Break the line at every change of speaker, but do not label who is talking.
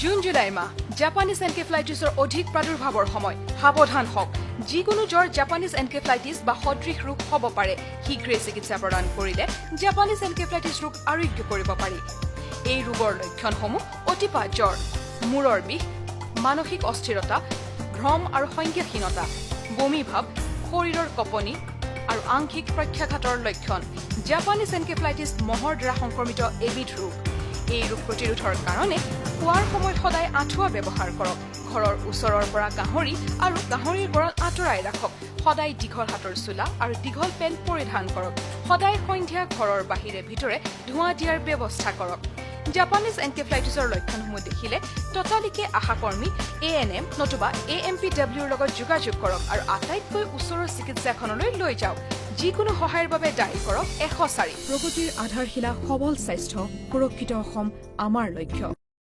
June July মাহ Japanese এনকেফ্লাইটিছৰ অধিক প্ৰাদুৰ্ভাৱৰ সময়। সাৱধান হওক। যিকোনো জ্বৰ জাপানীজ এনকেফ্লাইটিছ বা সদৃশ ৰোগ হ'ব পাৰে। শীঘ্ৰে চিকিৎসা প্ৰদান কৰিলে জাপানীজ এনকেফ্লাইটিছ ৰোগ আৰোগ্য কৰিব পাৰি। এই ৰোগৰ লক্ষণসমূহ অতিপাত জ্বৰ মূৰৰ বিষ মানসিক অস্থিৰতা ভ্ৰম আৰু সংজ্ঞাহীনতা বমি ভাৱ শৰীৰৰ কঁপনি আৰু আংশিক প্ৰত্যাঘাতৰ লক্ষণ। জাপানীজ এনকেফ্লাইটিছ মহৰ দ্বাৰা সংক্ৰমিত এবিধ ৰোগ। এই ৰোগ প্ৰতিৰোধৰ কাৰণে খোৱাৰ সদায় আঁঠুৱা ব্যৱহাৰ কৰক। ঘৰৰ ওচৰৰ পৰা গাহৰি আৰু গাহৰিৰ গঁৰাল আঁতৰাই ৰাখক। সদায় দীঘল হাতৰ চোলা আৰু দীঘল পেণ্ট পৰিধান কৰক। সদায় সন্ধিয়া ঘৰৰ বাহিৰে ভিতৰে ধোঁৱা দিয়াৰ ব্যৱস্থা কৰক। জাপানীজ এনকেফ্লাইটিছৰ লক্ষণসমূহ দেখিলে ততালিকে আশাকৰ্মী এ এন এম নতুবা এ এম পি ডাব্লিউৰ লগত যোগাযোগ কৰক আৰু আটাইতকৈ ওচৰৰ চিকিৎসাখনলৈ লৈ যাওক। যিকোনো সহায়ৰ বাবে ডায়েল কৰক এশ চাৰি। প্ৰগতিৰ আধাৰশিলা সবল স্বাস্থ্য সুৰক্ষিত অসম আমাৰ লক্ষ্য।